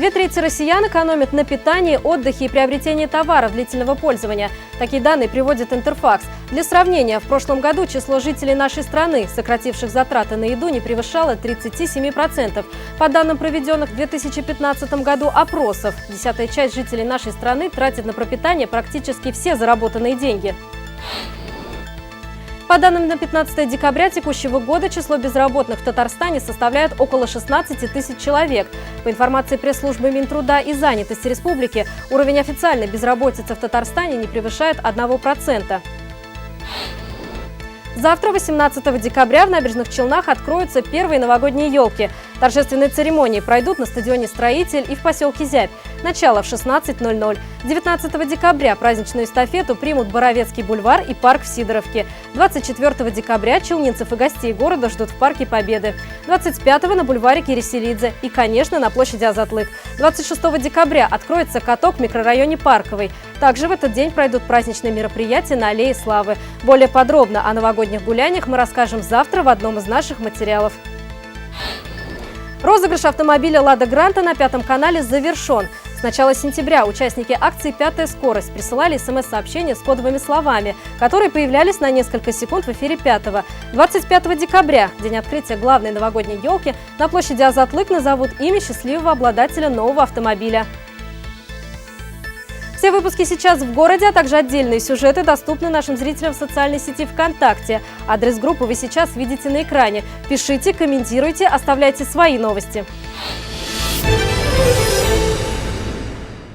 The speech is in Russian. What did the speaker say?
Две трети россиян экономят на питании, отдыхе и приобретении товаров длительного пользования. Такие данные приводит Интерфакс. Для сравнения, в прошлом году число жителей нашей страны, сокративших затраты на еду, не превышало 37%. По данным проведенных в 2015 году опросов, десятая часть жителей нашей страны тратит на пропитание практически все заработанные деньги. По данным на 15 декабря текущего года число безработных в Татарстане составляет около 16 тысяч человек. По информации пресс-службы Минтруда и занятости республики, уровень официальной безработицы в Татарстане не превышает 1%. Завтра, 18 декабря, в Набережных Челнах откроются первые новогодние елки. Торжественные церемонии пройдут на стадионе «Строитель» и в поселке Зябь. Начало в 16.00. 19 декабря праздничную эстафету примут Боровецкий бульвар и парк в Сидоровке. 24 декабря челнинцев и гостей города ждут в парке Победы. 25 на бульваре Кириселидзе и, конечно, на площади Азатлык. 26 декабря откроется каток в микрорайоне Парковый. Также в этот день пройдут праздничные мероприятия на Аллее Славы. Более подробно о новогодних гуляниях мы расскажем завтра в одном из наших материалов. Розыгрыш автомобиля «Лада Гранта» на Пятом канале завершен. С начала сентября участники акции «Пятая скорость» присылали смс-сообщения с кодовыми словами, которые появлялись на несколько секунд в эфире «Пятого». 25 декабря, день открытия главной новогодней елки, на площади Азатлык назовут имя счастливого обладателя нового автомобиля. Все выпуски сейчас в городе, а также отдельные сюжеты доступны нашим зрителям в социальной сети ВКонтакте. Адрес группы вы сейчас видите на экране. Пишите, комментируйте, оставляйте свои новости. Thank you.